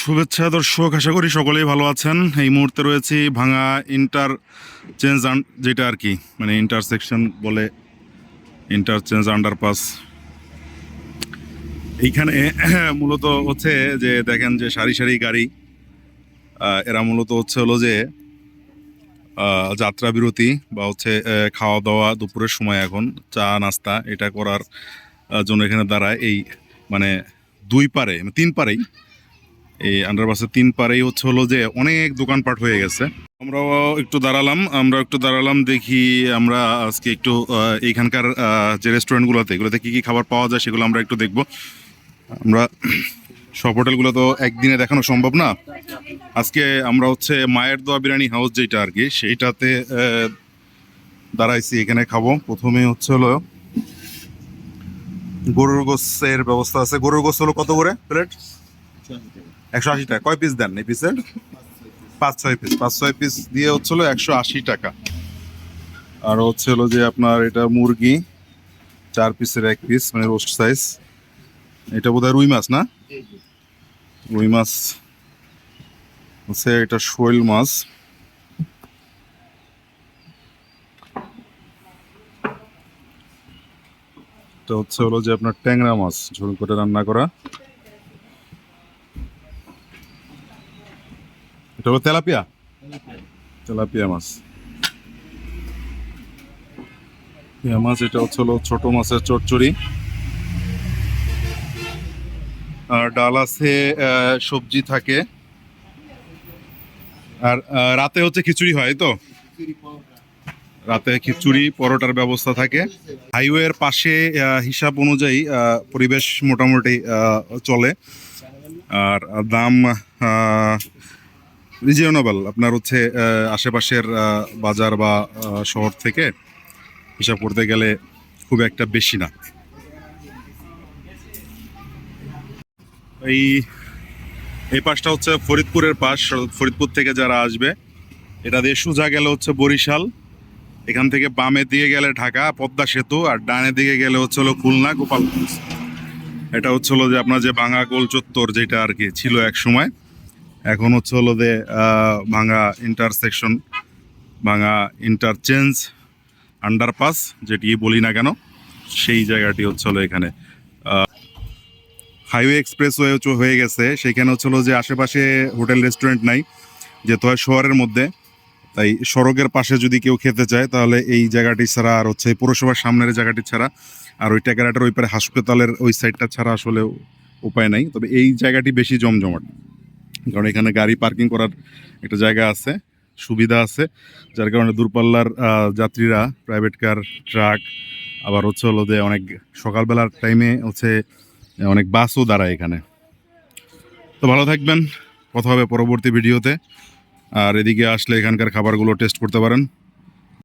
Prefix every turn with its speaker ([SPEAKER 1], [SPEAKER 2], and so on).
[SPEAKER 1] শুভেচ্ছা দর্শক, আশা করি সকলেই ভালো আছেন। এই মুহূর্তে রয়েছি ভাঙা ইন্টার চেঞ্জ যেটা আর কি মানে ইন্টারসেকশন বলে ইন্টারচেঞ্জ আন্ডারপাস এইখানে মূলত হচ্ছে যে দেখেন যে সারি সারি গাড়ি এরা মূলত হচ্ছে হলো যে যাত্রা বিরতি বা হচ্ছে খাওয়া দাওয়া দুপুরের সময় এখন, চা, নাস্তা, এটা করার জন্য এখানে দাঁড়ায়। এই মানে দুই পারে মানে তিন পারেই এই আন্ডারপাসের তিন পারেই হচ্ছে হলো যে অনেক দোকানপাট হয়ে গেছে। আমরাও একটু দাঁড়ালাম, আমরা একটু দাঁড়ালাম দেখি আমরা আজকে একটু এইখানকার যে রেস্টুরেন্টগুলোতে এগুলোতে কী কী খাবার পাওয়া যায় সেগুলো আমরা একটু দেখব। আমরা সব হোটেলগুলো তো একদিনে দেখানো সম্ভব না। আজকে আমরা হচ্ছে মায়ের দোয়া বিরিয়ানি হাউস যেটা আর কি, সেইটাতে দাঁড়াইছি, এখানে খাব। প্রথমে হচ্ছে হলো গরুর গোস্তের ব্যবস্থা আছে। গরুর গোস্ত হলো কত করে প্লেট? একশো আশি টাকা। কয় পিস দেন এই পিসের পাঁচ ছয় পিস পাঁচ ছয় পিস দিয়ে হচ্ছিল একশো আশি টাকা। আর হচ্ছে হলো যে আপনার এটা মুরগি চার পিসের এক পিস মানে রোস্ট সাইজ এটা বোধহয় রুই মাছ না? রুই মাছ। হচ্ছে এটা শৈল মাছ। এটা হচ্ছে হলো যে আপনার ট্যাংরা মাছ ঝোল করে রান্না করা। এটা হলো তেলাপিয়া? তেলাপিয়া মাছ। তেলাপিয়া মাছ, এটা হচ্ছে হলো ছোট মাছের চচ্চড়ি। আর ডাল আছে সবজি থাকে। আর রাতে হচ্ছে খিচুড়ি হয় তো? রাতে খিচুড়ি, পরোটার ব্যবস্থা থাকে। হাইওয়ের পাশে হিসাব অনুযায়ী পরিবেশ মোটামুটি চলে। আর দাম রিজনেবল আপনার হচ্ছে আশেপাশের বাজার বা শহর থেকে হিসাব করতে গেলে খুব একটা বেশি না। এই এই পাশটা হচ্ছে ফরিদপুরের পাশ, ফরিদপুর থেকে যারা আসবে, এটা দিয়ে সোজা গেলে হচ্ছে বরিশাল, এখান থেকে বামে দিকে গেলে ঢাকা, পদ্মা সেতু, আর ডানে দিকে গেলে হচ্ছে হলো খুলনা, গোপালগঞ্জ। এটা হচ্ছে হলো যে আপনার যে ভাঙা গোল চত্বর যেটা আর কি ছিল এক সময় এখন হচ্ছে হলো যে ভাঙা ইন্টারসেকশন ভাঙা ইন্টারচেঞ্জ আন্ডারপাস যেটি বলি না কেন, সেই জায়গাটি হচ্ছে হলো এখানে। হাইওয়ে এক্সপ্রেস হয়ে গেছে। সেখানে হচ্ছে হলো যে আশেপাশে হোটেল রেস্টুরেন্ট নাই, যেহেতু হয় শহরের মধ্যে, তাই সড়কের পাশে যদি কেউ খেতে চায়, তাহলে এই জায়গাটি ছাড়া আর হচ্ছে পৌরসভার সামনের জায়গাটি ছাড়া, আর ওই ট্যাকারাটার ওই পারে হাসপাতালের ওই সাইডটা ছাড়া আসলে উপায় নাই। তবে এই জায়গাটি বেশি জমজমাট। কারণ এখানে গাড়ি পার্কিং করার একটা জায়গা আছে, সুবিধা আছে, যার কারণে দূরপাল্লার যাত্রীরা প্রাইভেট কার ট্রাক আবার হচ্ছে হলো যে অনেক সকালবেলার টাইমে হচ্ছে, অনেক বাসও দাঁড়ায় এখানে। তো ভালো থাকবেন, কথা হবে পরবর্তী ভিডিওতে আর এদিকে আসলে এখানকার খাবারগুলো টেস্ট করতে পারেন।